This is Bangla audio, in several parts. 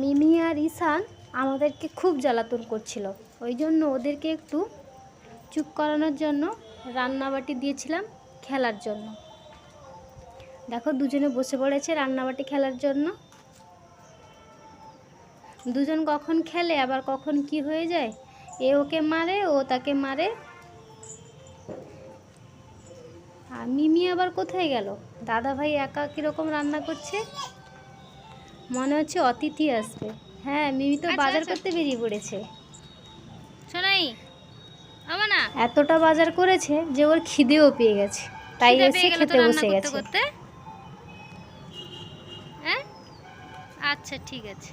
মিমি আর ঈশান আমাদেরকে খুব জ্বালাতন করছিল। ওই জন্য ওদেরকে একটু চুপ করানোর জন্য রান্নাবাটি দিয়েছিলাম খেলার জন্য। দেখো দুজনে বসে পড়েছে রান্নাবাটি খেলার জন্য। দুজন কখন খেলে, আবার কখন কি হয়ে যায়? এ ওকে মারে, ও তাকে মারে। আর মিমি আবার কোথায় গেল? দাদা ভাই একা কীরকম রান্না করছে? মনে হচ্ছে অতিথি আসবে। হ্যাঁ মিমি তো আচ্ছা, বাজার আচ্ছা। করতে বেরিয়ে পড়েছে। শোনাই না। এতটা বাজার করেছে যে ওর খিদেও পেয়ে গেছে। তাই এসে খেতে বসে গেছে। করতে? হ্যাঁ? আচ্ছা ঠিক আছে।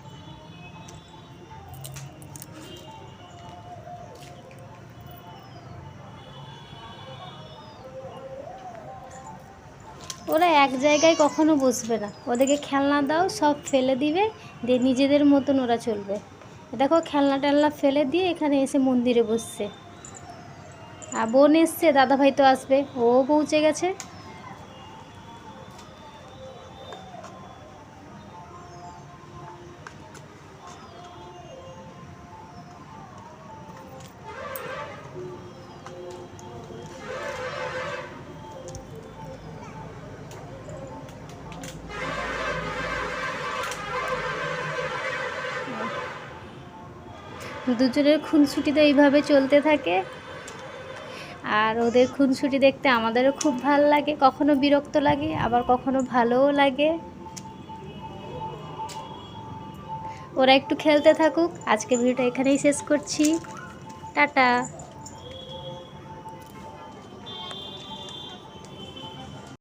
ওরা এক জায়গায় কখনো বসবে না। ওদেরকে খেলনা দাও, সব ফেলে দিবে, দিয়ে নিজেদের মতন ওরা চলবে। দেখো খেলনা টেলনা ফেলে দিয়ে এখানে এসে মন্দিরে বসছে। আর বোন এসছে, দাদাভাই তো আসবে, ও পৌঁছে গেছে। দুজনের খুনসুটি তো এইভাবে চলতে থাকে। আর ওদের খুনসুটি দেখতে আমাদেরও খুব ভালো লাগে। কখনো বিরক্ত লাগে, আবার কখনো ভালোও লাগে। ওরা একটু খেলতে থাকুক। আজকে ভিডিওটা এখানেই শেষ করছি। টাটা।